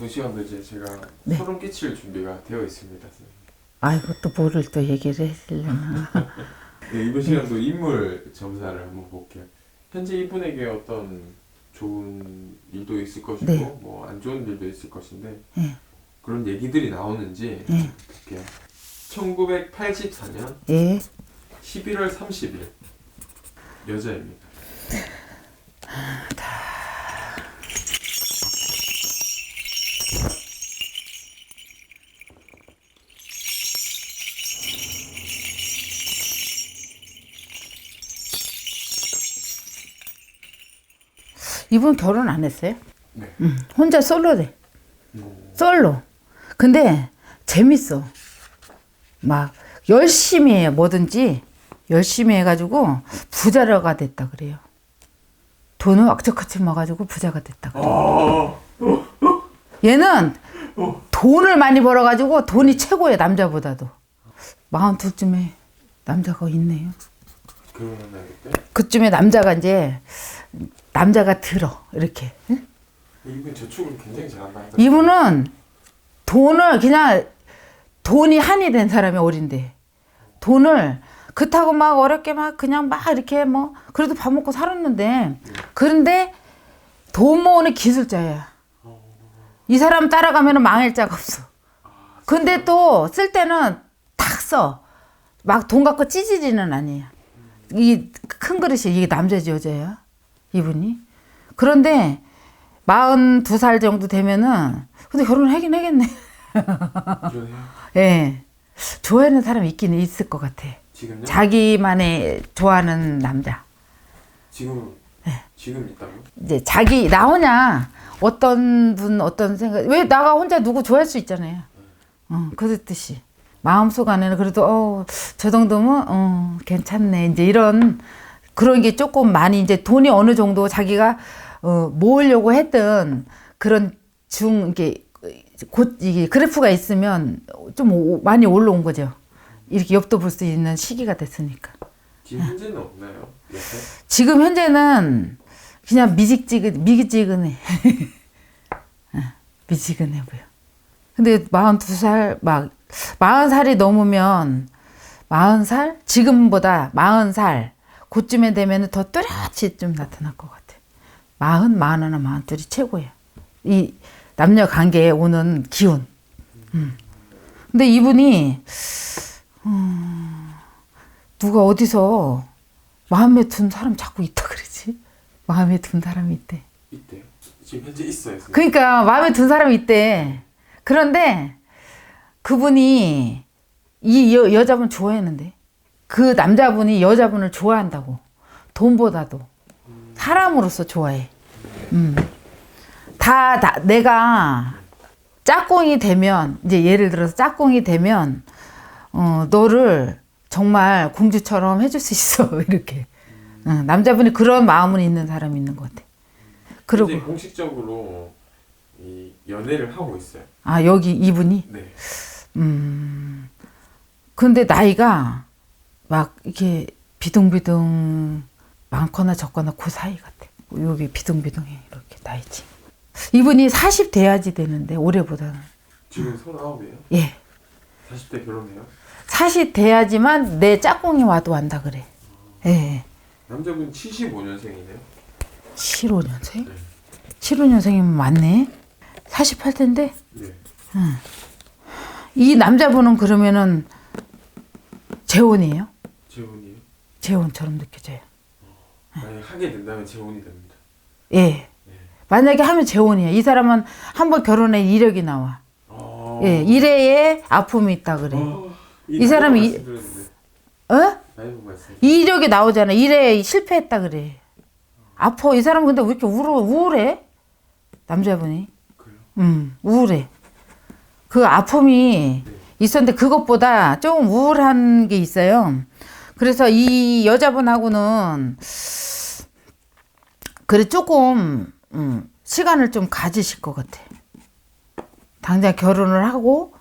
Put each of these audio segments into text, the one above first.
이번 시간도 이제 제가 네. 소름 끼칠 준비가 되어 있습니다. 아이고 또 뭐를 또 얘기를 해주려나. 네, 이번 시간도 인물 점사를 한번 볼게요. 현재 이분에게 어떤 좋은 일도 있을 것이고 네. 뭐 안 좋은 일도 있을 것인데 예. 그런 얘기들이 나오는지 예. 볼게요. 1984년 예. 11월 30일 여자입니다. 이분 결혼 안 했어요? 네. 응. 혼자 솔로래. 음, 솔로. 근데 재밌어. 막 열심히 해요. 뭐든지 열심히 해가지고 부자가 됐다 그래요. 돈을 악착같이 모아가지고 부자가 됐다. 그래요. 아, 얘는 돈을 많이 벌어가지고 돈이 최고예요. 남자보다도. 마흔 둘쯤에 남자가 있네요. 그쯤에 남자가 이제 남자가 들어 이렇게. 응? 이분 저축을 굉장히 잘한다. 이분은 돈을 그냥 돈이 한이 된 사람이 어린데 돈을 그렇다고 막 어렵게 막 그냥 막 이렇게 뭐 그래도 밥 먹고 살았는데 그런데 돈 모으는 기술자야. 이 사람 따라가면 망할 자가 없어. 근데 또 쓸 때는 탁 써. 막 돈 갖고 찌질이는 아니야. 이 큰 그릇이 이게 남자지 여자야? 이분이? 그런데 42살 정도 되면은 근데 결혼을 하긴 하겠네. 예. 좋아하는 사람이 있긴 있을 것 같아. 지금요? 자기만의 좋아하는 남자. 지금 네. 지금 있다고? 이제 자기 나 혼자 어떤 분 어떤 생각 왜 나가 혼자 누구 좋아할 수 있잖아요. 어, 그랬듯이 마음속 안에는 그래도 어, 저 정도면 어, 괜찮네. 이제 이런 그런 게 조금 많이 이제 돈이 어느 정도 자기가 어, 모으려고 했던 그런 중 이게 곧 이게 그래프가 있으면 좀 오- 많이 올라온 거죠. 이렇게 엽도 볼 수 있는 시기가 됐으니까. 지금 현재는 없나요? 옆에? 지금 현재는 그냥 미직지근 미직지근해. 어, 미지근해 보여. 근데 42살 막 40살이 넘으면 40살 지금보다 40살 그쯤에 되면은 더 뚜렷이 좀 나타날 것 같아. 40, 41, 42이 최고야. 이 남녀 관계에 오는 기운. 음. 근데 이분이 음, 누가 어디서 마음에 든 사람 자꾸 있다 그러지? 마음에 든 사람이 있대. 있대요. 지금 현재 있어요. 선생님. 그러니까 마음에 든 사람이 있대. 그런데 그분이 이 여, 여자분 좋아했는데 그 남자분이 여자분을 좋아한다고 돈보다도 사람으로서 좋아해. 음. 다, 다 내가 짝꿍이 되면 이제 예를 들어서 짝꿍이 되면 어, 너를 정말 공주처럼 해줄 수 있어 이렇게. 응, 남자분이 그런 마음은 있는 사람이 있는 것 같아. 그리고 공식적으로 이 연애를 하고 있어요. 아 여기 이분이 네. 음 근데 나이가 막 이렇게 비둥비둥 많거나 적거나 그 사이 같아. 여기 비둥비둥해 이렇게 나이지. 이분이 40 돼야지 되는데 올해보다는 지금 39이에요? 예 40대 결혼해요? 40 돼야지만 내 짝꿍이 와도 완다 그래. 예. 남자분 75년생이네요. 75년생? 네. 75년생이면 맞네. 48대인데 네. 이 남자분은 그러면은 재혼이에요? 재혼이에요? 재혼처럼 느껴져요. 만약 하게 된다면 재혼이 됩니다. 예. 만약에 하면 재혼이야. 이 사람은 한 번 결혼해 이력이 나와. 아. 예, 일회에 아픔이 있다 그래. 어, 이 사람이 이- 어? 이력이 나오잖아. 일회에 실패했다 그래. 아파. 이 사람은 근데 왜 이렇게 우울, 우울해? 남자분이. 음, 우울해. 그 아픔이 있었는데 그것보다 좀 우울한 게 있어요. 그래서 이 여자분하고는 그래 조금 음, 시간을 좀 가지실 것 같아. 당장 결혼을 하고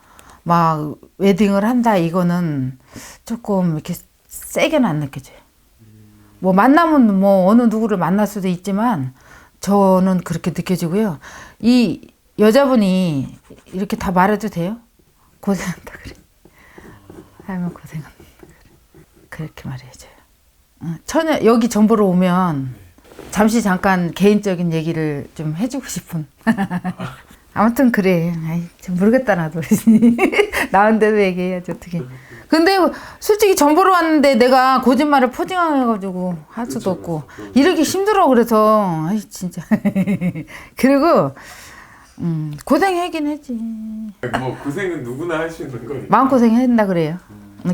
막 웨딩을 한다 이거는 조금 이렇게 세게는 안 느껴져요. 뭐 만나면 뭐 어느 누구를 만날 수도 있지만 저는 그렇게 느껴지고요. 이 여자분이 이렇게 다 말해도 돼요? 고생한다 그래. 살면 고생한다 그래. 그렇게 말해줘요. 어, 처녀 여기 전보러 오면 잠시 잠깐 개인적인 얘기를 좀 해주고 싶은. 아무튼 그래. 아이, 좀 모르겠다 나도. 나온데도 얘기해야지 어떻게. 근데 솔직히 전보러 왔는데 내가 거짓말을 포징해가지고 할 수도 그쵸, 없고 그쵸. 이러기 힘들어 그래서 아이 진짜. 그리고 음, 고생하긴 했지. 뭐 고생은 누구나 할 수 있는 거니까. 마음고생 한다 그래요.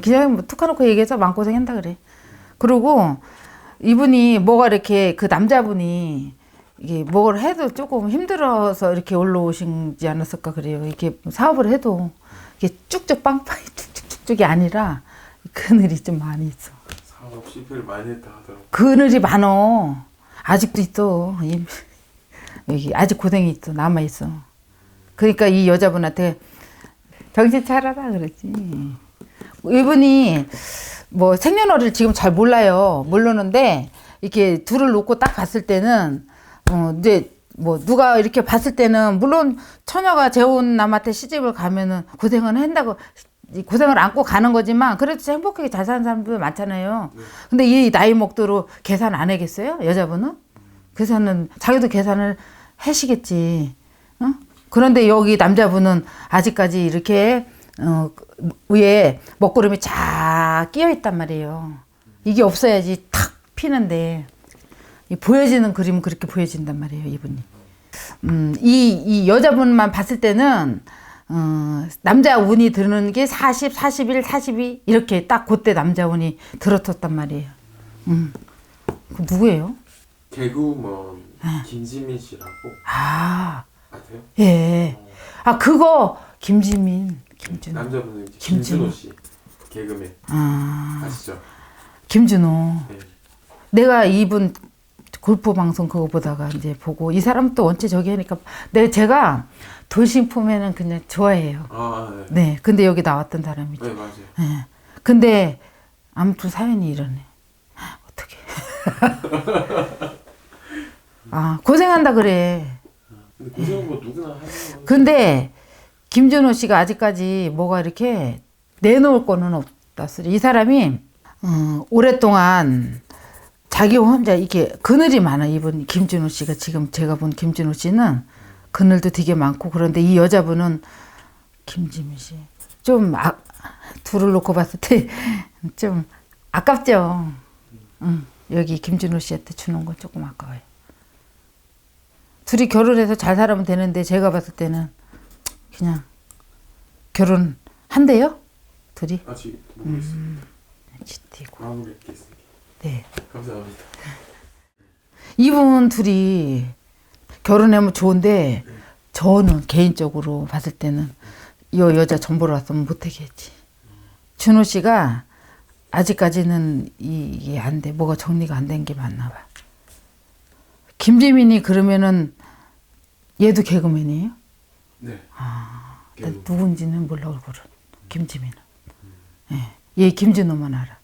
그냥 뭐 툭하놓고 얘기해서 마음고생 한다 그래. 그리고 이분이 뭐가 이렇게 그 남자분이 이게 뭘 해도 조금 힘들어서 이렇게 올라오신지 않았을까 그래요. 이렇게 사업을 해도 이게 쭉쭉 빵빵이 쭉쭉쭉쭉이 아니라 그늘이 좀 많이 있어. 사업 실패를 많이 했다 하더라고. 그늘이 많어. 아직도 있어. 이- 여기 아직 고생이 있어. 남아 있어. 그러니까 이 여자분한테 정신 차려라 그랬지. 이분이 뭐 생년월일 지금 잘 몰라요. 모르는데 이렇게 둘을 놓고 딱 봤을 때는 어 이제 뭐 누가 이렇게 봤을 때는 물론 처녀가 재혼 남한테 시집을 가면은 고생은 한다고 이 고생을 안고 가는 거지만 그래도 행복하게 잘 사는 사람들 많잖아요. 근데 이 나이 먹도록 계산 안 하겠어요? 여자분은? 계산은 자기도 계산을 하시겠지. 어? 그런데 여기 남자분은 아직까지 이렇게 어, 위에 먹구름이 쫙 끼어 있단 말이에요. 이게 없어야지 탁 피는데 이 보여지는 그림은 그렇게 보여진단 말이에요, 이분이. 음, 이, 이 여자분만 봤을 때는 어, 남자 운이 드는 게 40, 41, 42 이렇게 딱 그때 남자 운이 들어섰단 말이에요. 음. 그 누구예요? 개그우먼 네. 김지민 씨라고 아, 아세요? 예. 아, 그거 김지민, 김준호. 남자분은 이제 김준호. 김준호 씨 개그맨 아, 아시죠? 김준호. 네. 내가 이분 골프 방송 그거 보다가 이제 보고 이 사람 또 원체 저기 하니까 내 제가 돌싱폼에는 그냥 좋아해요. 아 네. 네, 근데 여기 나왔던 사람이죠. 네 맞아요. 예. 근데 아무튼 사연이 이러네. 어떻게? 아 고생한다 그래. 근데 김준호 씨가 아직까지 뭐가 이렇게 내놓을 거는 없다. 이 사람이 어, 오랫동안 자기 혼자 이게 그늘이 많아 이분 김준호 씨가 지금 제가 본 김준호 씨는 그늘도 되게 많고 그런데 이 여자분은 김지민 씨 좀 아, 둘을 놓고 봤을 때 좀 아깝죠. 응, 여기 김준호 씨한테 주는 건 조금 아까워요. 둘이 결혼해서 잘 살면 되는데 제가 봤을 때는 그냥 결혼 한대요? 둘이 아직 모르겠어요. 지티고 다음에 뵙겠습니다. 네 감사합니다. 이분 둘이 결혼하면 좋은데 저는 개인적으로 봤을 때는 이 여자 전보러 왔으면 못하게 했지. 준호 씨가 아직까지는 이- 이게 안 돼. 뭐가 정리가 안 된 게 맞나 봐. 김재민이 그러면은 얘도 개그맨이에요? 네. 나 개그. 누군지는 몰라 얼굴은. 김지민은. 예. 얘 김준호만 알아.